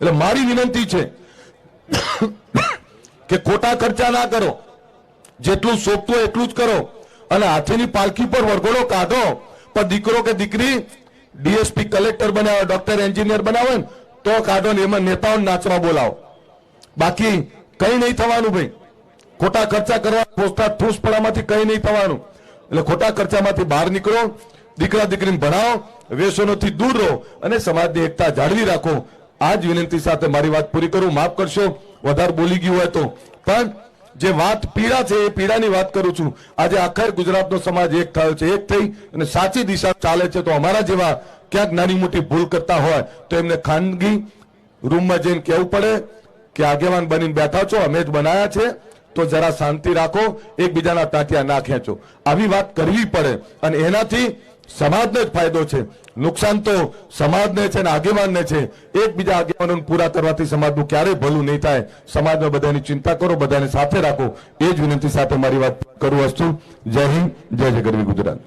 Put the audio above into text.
એટલે મારી વિનંતી છે કે ખોટા ખર્ચા ના કરો. જેટલું સોંપતું એટલું જ કરો. અને હાથીની પાલખી પર વરઘોડો કાઢો. પણ દીકરો કે દીકરી, ડીએસપી કલેક્ટર બનાવે, ડોક્ટર એન્જિનિયર બનાવે ને, તો કાઢો ને એમાં નેતાઓને નાચવા બોલાવો. બાકી કઈ નહીં થવાનું ભાઈ. ખોટા ખર્ચા કરવા પોસ્ટા ઠૂસપણામાંથી કઈ નહીં થવાનું. એટલે ખોટા ખર્ચામાંથી બહાર નીકળો, દીકરા દીકરીને ભણાવો, વ્યસનોથી દૂર રહો અને સમાજની એકતા જાળવી રાખો. આ વિનંતી સાથે મારી વાત પૂરી કરું. માફ કરશો, વધારે બોલી ગયું હોય તો. પણ જે વાત પીડા છે, એ પીડાની વાત કરું છું. આજે આખર ગુજરાતનો સમાજ એક થયો છે, એક થઈ અને સાચી દિશા ચાલે છે. તો અમારા જેવા ક્યાંક નાની મોટી ભૂલ કરતા હોય, તો એમને ખાનગી રૂમમાં જઈને કહેવું પડે કે આગેવાન બનીને બેઠા છો, અમે જ બનાયા છે. તો જરા શાંતિ રાખો, એકબીજાના તાંટિયા ના ખેંચો. આવી વાત કરવી પડે. અને એનાથી સમાજને જ ફાયદો છે. નુકસાન તો સમાજને છે ને આગેવાનને છે. એકબીજા આગેવાનોને પૂરા કરવાથી સમાજનું ક્યારેય ભલું નહીં થાય. સમાજમાં બધાની ચિંતા કરો, બધાને સાથે રાખો. એ જ વિનંતી સાથે મારી વાત કરું વસ્તુ જય હિન્દ, જય જય ગરવી ગુજરાત.